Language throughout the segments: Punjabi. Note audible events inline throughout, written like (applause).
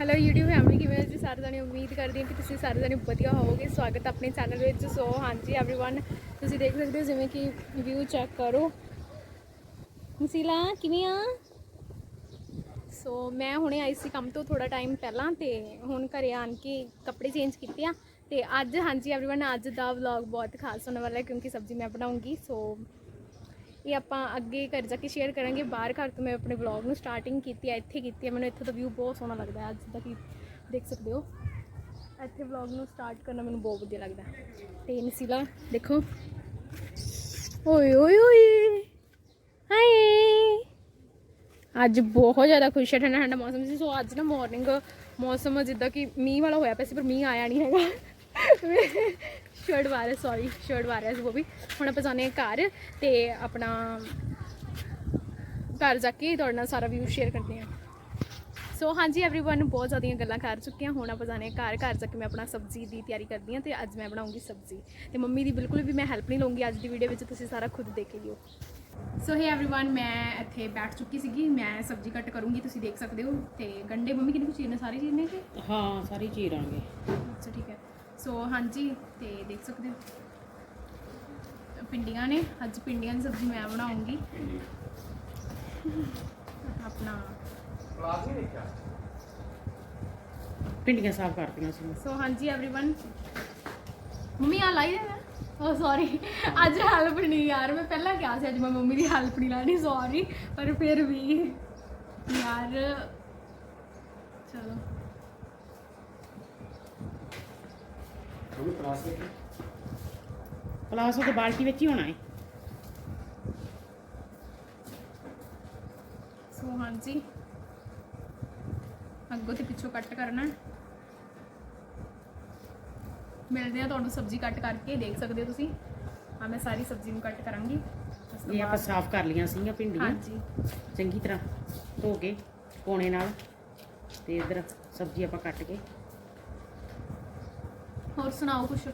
ਹੈਲੋ YouTube ਫੈਮਿਲੀ ਕਿਵੇਂ ਹੋ ਜੀ ਸਾਰੇ ਜਣੇ ਉਮੀਦ ਕਰਦੀ ਹਾਂ ਕਿ ਤੁਸੀਂ ਸਾਰੇ ਜਣੇ ਵਧੀਆ ਹੋਵੋਗੇ ਸਵਾਗਤ ਹੈ ਆਪਣੇ ਚੈਨਲ ਵਿੱਚ ਸੋ ਹਾਂਜੀ एवरीवन ਤੁਸੀਂ ਦੇਖ ਸਕਦੇ ਹੋ ਜਿਵੇਂ ਕਿ ਵਿਊ ਚੈੱਕ ਕਰੋ ਮਸੀਲਾ ਕਿਵੇਂ ਆ ਸੋ ਮੈਂ ਹੁਣੇ ਆਈ ਸੀ ਕੰਮ ਤੋਂ ਥੋੜਾ ਟਾਈਮ ਪਹਿਲਾਂ ਤੇ ਹੁਣ ਘਰੇ ਆਣ ਕੇ ਕੱਪੜੇ ਚੇਂਜ ਕੀਤੇ ਆ ਤੇ ਅੱਜ ਹਾਂਜੀ एवरीवन ਅੱਜ ਦਾ ਵਲੌਗ ਬਹੁਤ ਖਾਸ ਹੋਣ ਵਾਲਾ ਹੈ ਕਿਉਂਕਿ ਸਬਜ਼ੀ ਮੈਂ ਬਣਾਉਂਗੀ ਸੋ ਇਹ ਆਪਾਂ ਅੱਗੇ ਘਰ ਜਾ ਕੇ ਸ਼ੇਅਰ ਕਰਾਂਗੇ। ਬਾਹਰ ਘਰ ਤੋਂ ਮੈਂ ਆਪਣੇ ਵਲੌਗ ਨੂੰ ਸਟਾਰਟਿੰਗ ਕੀਤੀ ਹੈ ਇੱਥੇ ਕੀਤੀ ਹੈ ਮੈਨੂੰ ਇੱਥੋਂ ਦਾ ਵਿਊ ਬਹੁਤ ਸੋਹਣਾ ਲੱਗਦਾ ਹੈ। ਅੱਜ ਜਿੱਦਾਂ ਕਿ ਦੇਖ ਸਕਦੇ ਹੋ। ਇੱਥੇ ਵਲੌਗ ਨੂੰ ਸਟਾਰਟ ਕਰਨਾ ਮੈਨੂੰ ਬਹੁਤ ਵਧੀਆ ਲੱਗਦਾ ਹੈ। ਤੇ ਨਸੀਲਾ, ਦੇਖੋ। ਓਏ ਓਏ ਓਏ। ਹਾਏ। ਅੱਜ ਬਹੁਤ ਜ਼ਿਆਦਾ ਖੁਸ਼ ਹੈ ਠੰਡਾ ਠੰਡਾ ਮੌਸਮ ਸੀ। ਸੋ ਅੱਜ ਨਾ ਮਾਰਨਿੰਗ ਮੌਸਮ ਜਿੱਦਾਂ ਕਿ ਮੀਂਹ ਵਾਲਾ ਹੋਇਆ ਪਿਆ ਸੀ, ਪਰ ਮੀਂਹ ਆਇਆ ਨਹੀਂ ਹੈਗਾ। ਸ਼ਰਟ ਵਾਰਿਆ ਸੌਰੀ ਸ਼ਰਟ ਵਾਰਿਆ ਸੀ ਉਹ ਵੀ ਹੁਣ ਆਪਾਂ ਜਾਂਦੇ ਹਾਂ ਘਰ ਤੇ ਆਪਣਾ ਘਰ ਜਾ ਕੇ ਤੁਹਾਡੇ ਨਾਲ ਸਾਰਾ ਵਿਊ ਸ਼ੇਅਰ ਕਰਦੇ ਹਾਂ ਸੋ ਹਾਂਜੀ एवरीवन ਬਹੁਤ ਜ਼ਿਆਦੀਆਂ ਗੱਲਾਂ ਕਰ ਚੁੱਕੇ ਹਾਂ ਹੁਣ ਆਪਾਂ ਜਾਣੇ ਹਾਂ ਘਰ ਘਰ ਜਾ ਕੇ ਮੈਂ ਆਪਣਾ ਸਬਜ਼ੀ ਦੀ ਤਿਆਰੀ ਕਰਦੀ ਹਾਂ ਤੇ ਅੱਜ ਮੈਂ ਬਣਾਉਂਗੀ ਸਬਜ਼ੀ ਤੇ ਮੰਮੀ ਦੀ ਬਿਲਕੁਲ ਵੀ ਮੈਂ ਹੈਲਪ ਨਹੀਂ ਲਵਾਂਗੀ ਅੱਜ ਦੀ ਵੀਡੀਓ ਵਿੱਚ ਤੁਸੀਂ ਸਾਰਾ ਖੁਦ ਦੇਖ ਲਿਓ ਸੋ ਹੇ एवरीवन ਮੈਂ ਇੱਥੇ ਬੈਠ ਚੁੱਕੀ ਸੀਗੀ ਮੈਂ ਸਬਜ਼ੀ ਕੱਟ ਕਰੂੰਗੀ ਤੁਸੀਂ ਦੇਖ ਸਕਦੇ ਹੋ ਤੇ ਗੰਡੇ ਮੰਮੀ ਕਿੰਨੇ ਕੁ ਚੀਰਨੇ ਸਾਰੇ ਚੀਰਨੇ ਕਿ ਹਾਂ ਸਾਰੀ ਚੀਰਾਂਗੇ ਅੱਛਾ ਠੀਕ ਹੈ ਸੋ ਹਾਂਜੀ ਤੇ ਦੇਖ ਸਕਦੇ ਹੋ ਪਿੰਡੀਆਂ ਨੇ ਅੱਜ ਪਿੰਡੀਆਂ ਦੀ ਸਬਜ਼ੀ ਮੈਂ ਬਣਾਉਂਗੀ ਆਪਣਾ ਭਿੰਡੀਆਂ ਸਾਫ਼ ਕਰਤੀਆਂ ਸੀ ਸੋ ਹਾਂਜੀ एवरीवन ਮੰਮੀ ਆ ਲਾਈ ਦੇਣਾ ਓ ਸੌਰੀ ਅੱਜ ਹੈਲਪ ਨਹੀਂ ਯਾਰ ਮੈਂ ਪਹਿਲਾਂ ਕਿਹਾ ਸੀ ਅੱਜ ਮੈਂ ਮੰਮੀ ਦੀ ਹੈਲਪ ਨਹੀਂ ਲਾਣੀ ਸੌਰੀ ਪਰ ਫਿਰ ਵੀ ਯਾਰ ਚਲੋ ਪਲਾਸ ਉਹ ਬਾਲਟੀ ਵਿੱਚ ਹੀ ਹੋਣਾ ਹੈ ਸੋ ਹਾਂਜੀ। ਅੱਗੋਂ ਤੇ ਪਿੱਛੋਂ ਕੱਟ ਕਰਨਾ। ਮਿਲਦੇ ਆ ਤੁਹਾਨੂੰ ਸਬਜ਼ੀ ਕੱਟ ਕਰਕੇ ਦੇਖ ਸਕਦੇ ਹੋ ਤੁਸੀਂ। ਆ ਮੈਂ ਸਾਰੀ ਸਬਜ਼ੀ ਨੂੰ ਕੱਟ ਕਰਾਂਗੀ। ਇਹ ਆਪਾਂ ਸਾਫ਼ ਕਰ ਲੀਆਂ ਸੀਗੀਆਂ ਭਿੰਡੀਆਂ। ਹਾਂਜੀ। ਚੰਗੀ ਤਰ੍ਹਾਂ ਧੋ ਕੇ ਕੋਣੇ ਨਾਲ ਤੇ ਇਧਰ ਸਬਜ਼ੀ ਆਪਾਂ ਕੱਟ ਕੇ ਹੋਰ ਸੁਣਾਓ ਕੁਛ?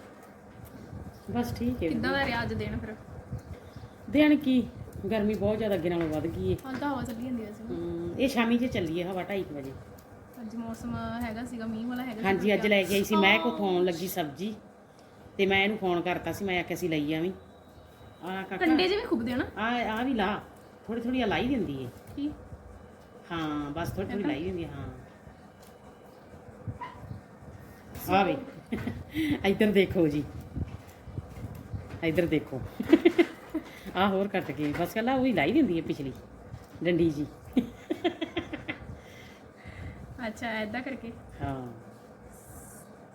ਬਸ ਠੀਕ ਹੈ ਕਿੱਦਾਂ ਦਾ ਰਿਹਾ ਅੱਜ ਦਿਨ ਫਿਰ? ਦਿਨ ਕੀ? ਗਰਮੀ ਬਹੁਤ ਜ਼ਿਆਦਾ ਅੱਗੇ ਨਾਲੋਂ ਵੱਧ ਗਈ ਹੈ ਹਾਂ ਤਾਂ ਹਵਾ ਚੱਲੀ ਜਾਂਦੀ ਹਮ, ਇਹ ਸ਼ਾਮੀ ਜੇ ਚੱਲੀ ਹੈ ਹਵਾ 2:30 ਵਜੇ। ਅੱਜ ਮੌਸਮ ਹੈਗਾ ਸੀਗਾ ਮੀਂਹ ਵਾਲਾ ਹੈਗਾ ਹਾਂਜੀ ਅੱਜ ਲੈ ਕੇ ਆਈ ਸੀ ਮੈਂ ਕੋ ਫੋਨ ਲੱਗੀ ਸਬਜ਼ੀ। ਤੇ ਮੈਂ ਇਹਨੂੰ ਫੋਨ ਕਰਤਾ ਸੀ ਮੈਂ ਆਖਿਆ ਸੀ ਲਈ ਆਵੀਂ। ਆ ਕਾਕਾ। ਕੰਡੇ ਜਿਵੇਂ ਖੁੱਬਦੇ ਆ ਨਾ ਆ ਆ ਵੀ ਲਾ। ਥੋੜੀ ਥੋੜੀ ਲਾਈ ਦਿੰਦੀ ਹੈ ਕੀ? ਹਾਂ ਬਸ ਥੋੜੀ ਥੋੜੀ ਲਾਈ ਹੈ, ਹਾਂ। ਆ ਵੀ ਇੱਧਰ ਦੇਖੋ ਜੀ ਇੱਧਰ ਦੇਖੋ ਆ ਹੋਰ ਕੱਟ ਕੇ ਬਸ ਕੱਲਾ ਉਹ ਹੀ ਲਾਈ ਦਿੰਦੀ ਹੈ ਪਿਛਲੀ ਡੰਡੀ ਜੀ अच्छा ऐसा करके ਹਾਂ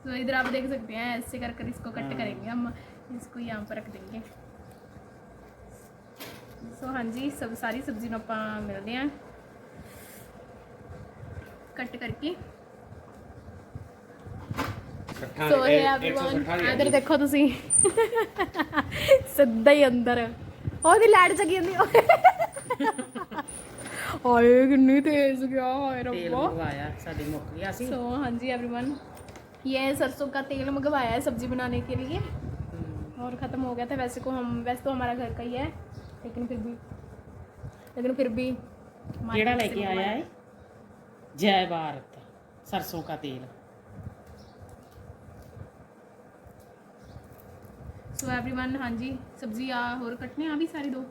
तो इधर आप देख सकते हैं ऐसे कर कर इसको कट हाँ। करेंगे हम इसको यहाँ पर रख देंगे सो हाँ जी सब सारी सब्जी ਨੂੰ ਆਪਾਂ ਮਿਲਦੇ ਹਾਂ ਕੱਟ ਕਰਕੇ ਸੋ ਹੈ एवरीवन ਇਧਰ ਦੇਖੋ ਤੁਸੀਂ ਸਿੱਧਾ ਹੀ ਅੰਦਰ ਉਹਦੀ ਲਾਈਟ ਜਗੀ ਜਾਂਦੀ ਹਾਏ ਕਿੰਨੀ ਤੇਜ਼ ਗਿਆ ਹਾਏ ਤੇਲ ਰੱਬਾ ਮੰਗਵਾਇਆ ਸਾਡੇ ਮੁੱਕ ਗਿਆ ਸੀ सो हाँ जी एवरीवन ये सरसों का तेल मंगवाया है सब्जी बनाने के लिए ਹਮ, और ख़त्म हो गया था वैसे को हम वैसे तो हमारा घर का ही है लेकिन फिर भी लेकिन फिर भी market ਕਿਹੜਾ ਲੈ से ਕੇ ਆਇਆ मंगवाया। ਹੈ ਜੈ ਭਾਰਤ ਸਰਸੋਂ ਦਾ ਤੇਲ सो एवरीवन हाँ जी सब्जी आ और कटने आ भी सारी दो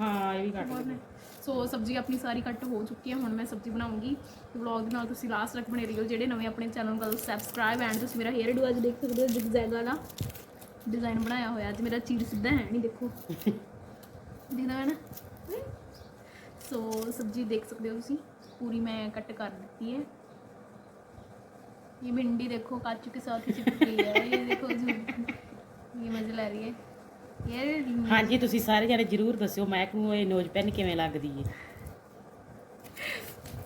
ਹਾਂ ਇਹ ਵੀ ਕੱਟ ਹੋਰ ਨੇ ਲਈ ਸੋ ਸਬਜ਼ੀ ਆਪਣੀ ਸਾਰੀ ਕੱਟ ਹੋ ਚੁੱਕੀ ਹੈ ਹੁਣ ਮੈਂ ਸਬਜ਼ੀ ਬਣਾਉਂਗੀ ਤੇ ਵਲੌਗ ਦੇ ਨਾਲ ਤੁਸੀਂ ਲਾਸਟ ਤੱਕ ਬਣੇ ਰਹੋ ਜਿਹੜੇ ਨਵੇਂ ਆਪਣੇ ਚੈਨਲ ਨੂੰ ਕਰ ਸਬਸਕ੍ਰਾਈਬ ਐਂਡ ਤੁਸੀਂ ਮੇਰਾ ਹੇਅਰ ਡੂ ਅੱਜ ਦੇਖ ਸਕਦੇ ਹੋ ਜਿਗਜ਼ੈਗ ਵਾਲਾ ਡਿਜ਼ਾਈਨ ਬਣਾਇਆ ਹੋਇਆ ਅੱਜ ਮੇਰਾ ਚੀਰ ਸਿੱਧਾ ਹੈ ਨਹੀਂ ਦੇਖੋ ਦਿਖਦਾ ਹੈ ਨਾ ਸੋ ਸਬਜ਼ੀ ਦੇਖ ਸਕਦੇ ਹੋ ਤੁਸੀਂ ਪੂਰੀ ਮੈਂ ਕੱਟ ਕਰ ਦਿੱਤੀ है ये भिंडी देखो काजू के साथ ही चिपक गई है ये देखो जो ਇਹ ਹਾਂਜੀ ਤੁਸੀਂ ਸਾਰੇ ਜਣੇ ਜਰੂਰ ਦੱਸਿਓ ਮੈਕ ਨੂੰ ਇਹ ਨੋਜ਼ ਪੈਨ ਕਿਵੇਂ ਲੱਗਦੀ ਹੈ?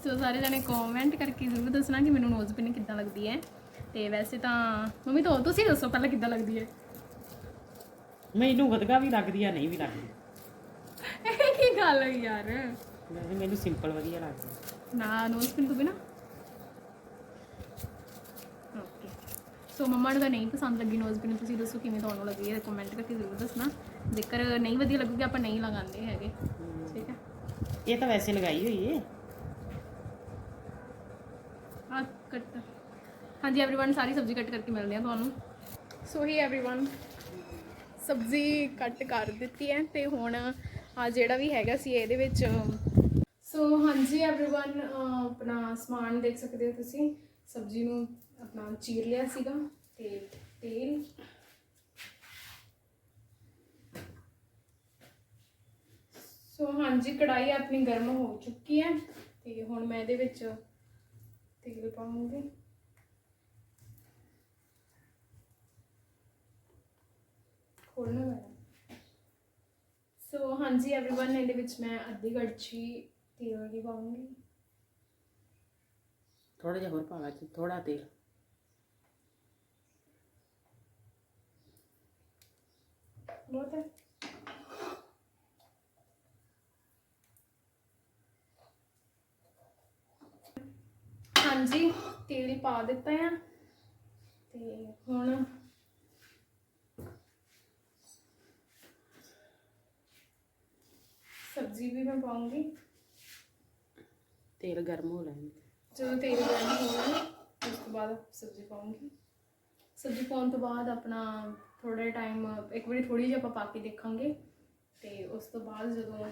ਸੋ ਸਾਰੇ ਜਣੇ ਕਮੈਂਟ ਕਰਕੇ ਜ਼ਰੂਰ ਦੱਸਣਾ ਕਿ ਮੈਨੂੰ ਨੋਜ਼ ਪਿੰਨ ਕਿੱਦਾਂ ਲੱਗਦੀ ਹੈ। ਤੇ ਵੈਸੇ ਤਾਂ ਮੰਮੀ ਤੋਂ ਤੁਸੀਂ ਦੱਸੋ ਪਹਿਲਾਂ ਕਿੱਦਾਂ ਲੱਗਦੀ ਹੈ? ਮੈਨੂੰ ਵਧਗਾ ਵੀ ਲੱਗਦੀ ਆ ਨਹੀਂ ਵੀ ਲੱਗਦੀ। ਇਹ ਕੀ ਗੱਲ ਹੈ ਯਾਰ? ਮੈਨੂੰ ਸਿੰਪਲ ਵਧੀਆ ਲੱਗਦੀ ਨਾ ਨੋਜ਼ ਪਿੰਨ ਤੋਂ ਬਿਨਾ। ਸੋ ਮੰਮਾ ਨੂੰ ਤਾਂ ਨਹੀਂ ਪਸੰਦ ਲੱਗੀ ਨੋਜ਼ ਪਿਨ ਤੁਸੀਂ ਦੱਸੋ ਕਿਵੇਂ ਤੁਹਾਨੂੰ ਲੱਗੀ ਹੈ ਕਮੈਂਟ ਕਰਕੇ ਜ਼ਰੂਰ ਦੱਸਣਾ ਜੇਕਰ ਨਹੀਂ ਵਧੀਆ ਲੱਗੂਗੀ ਆਪਾਂ ਨਹੀਂ ਲਗਾਉਂਦੇ ਹੈਗੇ ਠੀਕ ਹੈ ਇਹ ਤਾਂ ਵੈਸੇ ਲਗਾਈ ਹੋਈ ਏ ਆ ਕੱਟ ਹਾਂਜੀ एवरीवन ਸਾਰੀ ਸਬਜ਼ੀ ਕੱਟ ਕਰਕੇ ਮਿਲਦੇ ਆ ਤੁਹਾਨੂੰ ਸੋ ਹੀ एवरीवन ਸਬਜ਼ੀ ਕੱਟ ਕਰ ਦਿੱਤੀ ਹੈ ਤੇ ਹੁਣ ਆ ਜਿਹੜਾ ਵੀ ਹੈਗਾ ਸੀ ਇਹਦੇ ਵਿੱਚ ਸੋ ਹਾਂਜੀ एवरीवन ਆਪਣਾ ਸਮਾਨ ਦੇਖ ਸਕਦੇ ਹੋ ਤੁਸੀਂ ਸਬਜ਼ੀ ਨੂੰ ਆਪਣਾ ਚੀਰ ਲਿਆ ਸੀਗਾ ਤੇ ਤੇਲ ਸੋ ਹਾਂਜੀ ਕੜਾਈ ਆਪਣੀ ਗਰਮ ਹੋ ਚੁੱਕੀ ਹੈ ਤੇ ਹੁਣ ਮੈਂ ਇਹਦੇ ਵਿੱਚ ਤੇਲ ਪਾਉਂਗੀ ਖੋਲਣਾ ਪੈਣਾ ਸੋ ਹਾਂਜੀ एवरीवन ਇਹਦੇ ਵਿੱਚ ਮੈਂ ਅੱਧੀ ਕੜਛੀ ਤੇਲ ਦੀ ਪਾਉਂਗੀ ਥੋੜਾ ਜਿਹਾ ਹੋਰ ਪਾਵਾ ਜੀ ਥੋੜਾ ਤੇਲ। ਬਹੁਤ ਹੈ। ਹਾਂਜੀ ਤੇਲ ਪਾ ਦਿੱਤਾ ਆ। ਤੇ ਹੁਣ ਸਬਜ਼ੀ ਵੀ ਮੈਂ ਪਾਉਂਗੀ। ਤੇਲ ਗਰਮ ਹੋ ਲੈਣ ਜਦੋਂ ਤੇਲ ਗਰਮ ਹੋ ਜਾਵੇ ਉਸ ਤੋਂ ਬਾਅਦ ਸਬਜ਼ੀ ਪਾਉਂਗੀ। ਸਬਜ਼ੀ ਪਾਉਣ ਤੋਂ ਬਾਅਦ ਆਪਣਾ ਥੋੜਾ ਟਾਈਮ ਇੱਕ ਵਾਰੀ ਥੋੜੀ ਜਿਹੀ ਆਪਾਂ ਪਾ ਕੇ ਦੇਖਾਂਗੇ। ਤੇ ਉਸ ਤੋਂ ਬਾਅਦ ਜਦੋਂ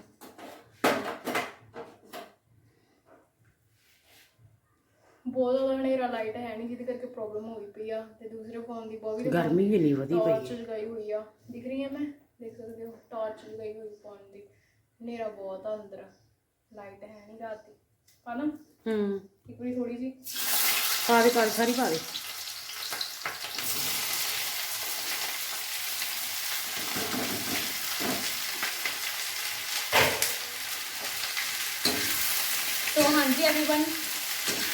ਬਹੁਤ ਜ਼ਿਆਦਾ ਹਨੇਰਾ ਲਾਈਟ ਹੈ ਨਹੀਂ ਜਿਹਦੇ ਕਰਕੇ ਪ੍ਰੋਬਲਮ ਹੋਈ ਪਈ ਆ। ਤੇ ਦੂਸਰੇ ਫੋਨ ਦੀ ਬਹੁਤ ਗਰਮੀ ਵੀ ਨਹੀਂ ਵਧੀ ਟਾਰਚ ਪਈ ਜਗਾਈ ਹੋਈ ਆ। ਦਿਖ ਰਹੀ ਹੈ ਮੈਂ? ਦੇਖ ਸਕਦੇ ਹੋ ਟਾਰਚ ਜਗਾਈ ਹੋਈ ਫੋਨ ਦੀ। ਹਨੇਰਾ ਬਹੁਤ ਆ ਅੰਦਰ। ਲਾਈਟ ਹੈ ਨਹੀਂ ਰਾਤ ਦੀ। ਪਾਣਾ ਹੂੰ ਇੱਕ ਵਾਰੀ ਥੋੜੀ ਜੀ ਪਾ ਦੇ ਪਾ ਦੇ ਸਾਰੀ ਪਾ ਦੇ ਤੋ ਹਾਂਜੀ एवरीवन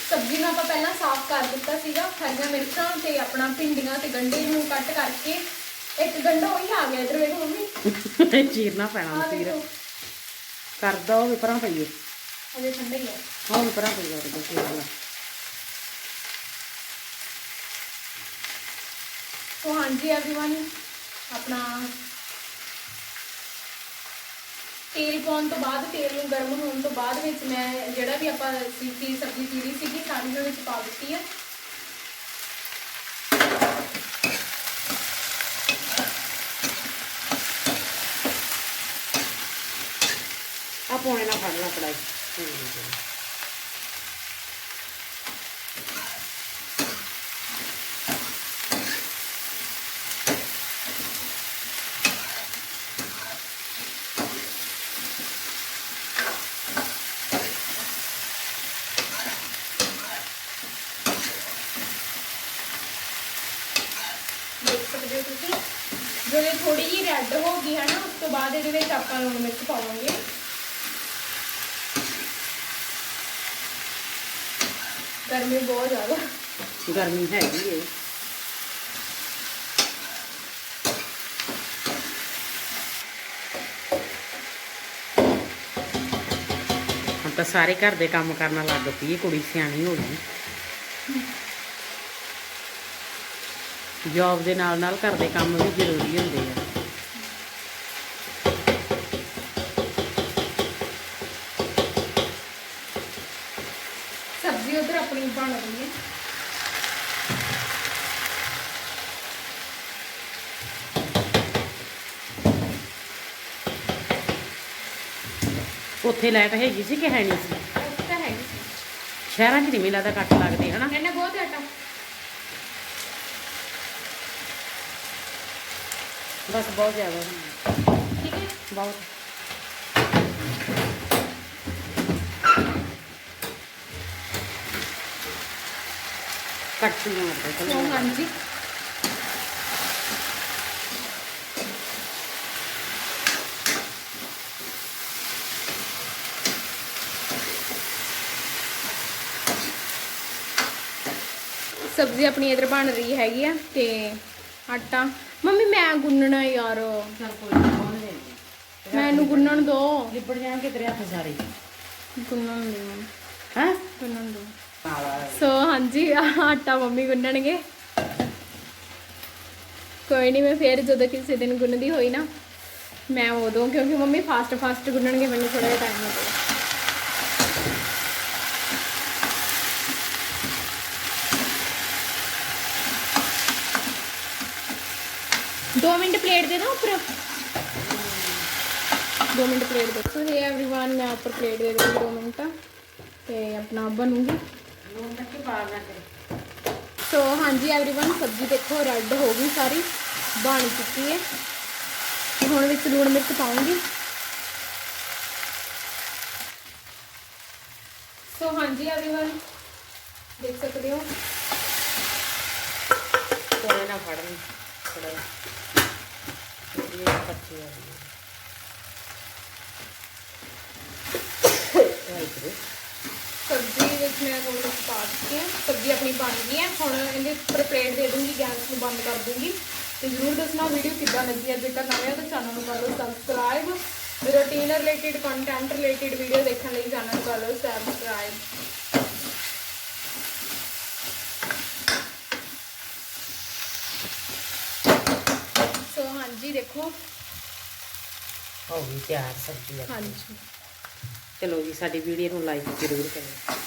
ਸਬਜ਼ੀ ਨੂੰ ਆਪਾਂ ਪਹਿਲਾਂ ਸਾਫ਼ ਕਰ ਦਿੱਤਾ ਸੀਗਾ ਹਰੀਆਂ ਮਿਰਚਾਂ ਤੇ ਆਪਣਾ ਭਿੰਡੀਆਂ ਤੇ ਗੰਢੇ ਨੂੰ ਕੱਟ ਕਰਕੇ ਇੱਕ ਗੰਢਾ ਉਹੀ ਆ ਗਿਆ ਇਧਰ ਵੇਖੋ ਮੰਮੀ ਚੀਰਨਾ (laughs) ਪੈਣਾ ਆ ਚੀਰ ਦੇਖੋ ਕਰ ਦੋ ਵਿਪਰਾਂ ਪਈਏ ਅਜੇ ਠੰਡਾ ਹੀ ਹੈ ਹਾਂ ਵਿਪਰਾਂ ਪਈਏ ਉਹਦੇ ਚੀਰ ਵਾਲਾ ਤੋ ਹਾਂਜੀ एवरीवन ਆਪਣਾ ਤੇਲ ਪਾਉਣ ਤੋਂ ਬਾਅਦ ਤੇਲ ਨੂੰ ਗਰਮ ਹੋਣ ਤੋਂ ਬਾਅਦ ਵਿੱਚ ਮੈਂ ਜਿਹੜਾ ਵੀ ਆਪਾਂ ਸੀਤੀ ਸਬਜ਼ੀ ਚੀਰੀ ਸੀਗੀ ਸਾਰੀ ਦੇ ਵਿੱਚ ਪਾ ਦਿੱਤੀ ਹੈ ਆ ਪੌਣੇ ਨਾਲ ਫੜ ਲਾ ਕੜਾਈ ਦੇਖ ਸਕਦੇ ਹੋ ਤੁਸੀਂ ਜਦੋਂ ਇਹ ਥੋੜੀ ਜਿਹੀ ਰੈੱਡ ਹੋ ਗਈ ਹੈ ਨਾ ਉਸ ਤੋਂ ਬਾਅਦ ਇਹਦੇ ਵਿੱਚ ਆਪਾਂ ਲੂਣ ਮਿਰਚ ਪਾਵਾਂਗੇ ਗਰਮੀ ਬਹੁਤ ਜ਼ਿਆਦਾ। ਗਰਮੀ ਹੈਗੀ ਏ। ਹੁਣ ਤਾਂ ਸਾਰੇ ਘਰ ਦੇ ਕੰਮ ਕਰਨ ਲੱਗ ਪਈ ਏ, ਕੁੜੀ ਸਿਆਣੀ ਹੋ ਗਈ। ਜੌਬ ਦੇ ਨਾਲ ਨਾਲ ਘਰ ਦੇ ਕੰਮ ਵੀ ਜ਼ਰੂਰੀ ਹੁੰਦੇ ਆ ਸਬਜ਼ੀ ਉਧਰ ਆਪਣੀ ਬਣ ਰਹੀ ਹੈ ਉੱਥੇ ਲਾਈਟ ਹੈਗੀ ਸੀ ਕਿ ਹੈ ਨਹੀਂ ਸੀ? ਉਹ ਤਾਂ ਹੈਗੀ ਸ਼ਹਿਰਾਂ 'ਚ ਨਹੀਂ ਮੈਨੂੰ ਲੱਗਦਾ ਕੱਟ ਲੱਗਦੇ ਹਨਾ? ਇਹਨੇ ਬਹੁਤ ਆਟਾ ਬਸ ਬਹੁਤ ਜ਼ਿਆਦਾ ਹੁੰਦਾ। ਠੀਕ ਹੈ। ਬਹੁਤ। ਕੱਟ ਨਹੀਂ ਮਾਰਦੇ ਸੋ। ਚਲੋ ਹਾਂਜੀ? ਸਬਜ਼ੀ ਆਪਣੀ ਇਧਰ ਬਣ ਰਹੀ ਹੈਗੀ ਆ ਤੇ ਆਟਾ। ਮੰਮੀ ਮੈਂ ਗੁੰਨਣਾ ਯਾਰ। ਚੱਲ ਕੋਈ ਮੈਨੂੰ ਗੁੰਨਣ ਦੋ। ਲਿਬੜ ਜਾਣਗੇ ਤੇਰੇ ਹੱਥ ਸਾਰੇ। ਗੁੰਨਣ ਦੋ ਹਾਂ? ਗੁੰਨਣ ਦੋ। ਸੋ ਹਾਂਜੀ ਆਟਾ ਮੰਮੀ ਗੁੰਨਣਗੇ। ਕੋਈ ਨਹੀਂ ਮੈਂ ਫੇਰ ਜਦੋਂ ਕਿਸੇ ਦਿਨ ਗੁੰਨਦੀ ਹੋਈ ਨਾ ਮੈਂ ਉਦੋਂ ਕਿਉਂਕਿ ਮੰਮੀ ਫਾਸਟ ਫਾਸਟ ਗੁੰਨਣਗੇ ਮੈਨੂੰ ਥੋੜਾ ਜਿਹਾ ਟਾਈਮ ਲੱਗੇਗਾ 2 ਮਿੰਟ ਪਲੇਟ ਦੇ ਦੋ ਉੱਪਰ 2 ਮਿੰਟ ਪਲੇਟ ਦੇ ਸੋ ਹੇ एवरीवन ਮੈਂ ਉੱਪਰ ਪਲੇਟ ਦੇ ਦੂੰਗੀ 2 ਮਿੰਟ ਤੇ ਆਪਣਾ ਬਣੂਗੀ ਲੂਣ ਤੱਕ ਬਾਹਰ ਨਾ ਕਰੇ ਸੋ ਹਾਂਜੀ एवरीवन ਸਬਜ਼ੀ ਦੇਖੋ ਰੈੱਡ ਹੋ ਗਈ ਸਾਰੀ ਬਣ ਚੁੱਕੀ ਹੈ ਤੇ ਹੁਣ ਵਿੱਚ ਲੂਣ ਮਿਰਚ ਪਾਉਂਗੀ ਸੋ ਹਾਂਜੀ एवरीवन ਦੇਖ ਸਕਦੇ ਹੋ ਕੋਲੇ ਨਾ ਫੜਨ ਥੋੜਾ ਇਹ ਕੱਚੀ ਹੋ ਸਬਜ਼ੀ ਵਿੱਚ ਮੈਂ ਲੂਣ ਮਿਰਚ ਪਾ ਦਿੱਤੀ ਹੈ। ਸਬਜ਼ੀ ਆਪਣੀ ਬਣ ਗਈ ਹੈ। ਹੁਣ ਇਹਦੇ ਉੱਪਰ ਪਲੇਟ ਦੇ ਦੂੰਗੀ, ਗੈਸ ਨੂੰ ਬੰਦ ਕਰ ਦੂੰਗੀ। ਤੇ ਜ਼ਰੂਰ ਦੱਸਣਾ ਵੀਡੀਓ ਕਿੱਦਾਂ ਲੱਗੀ ਹੈ। ਜੇਕਰ ਨਵੇਂ ਹੋ ਤਾਂ ਚੈਨਲ ਨੂੰ ਕਰ ਲਓ subscribe. Routine related content related video ਦੇਖਣ ਲਈ ਚੈਨਲ ਨੂੰ ਕਰ ਲਓ ਸਬਸਕ੍ਰਾਈਬ। ਸੋ ਹਾਂਜੀ ਦੇਖੋ। ਹੋ ਗਈ ਤਿਆਰ ਸਬਜ਼ੀ ਹਾਂਜੀ। ਚਲੋ ਜੀ ਸਾਡੀ ਵੀਡੀਓ ਨੂੰ ਲਾਈਕ ਜ਼ਰੂਰ ਕਰਿਓ।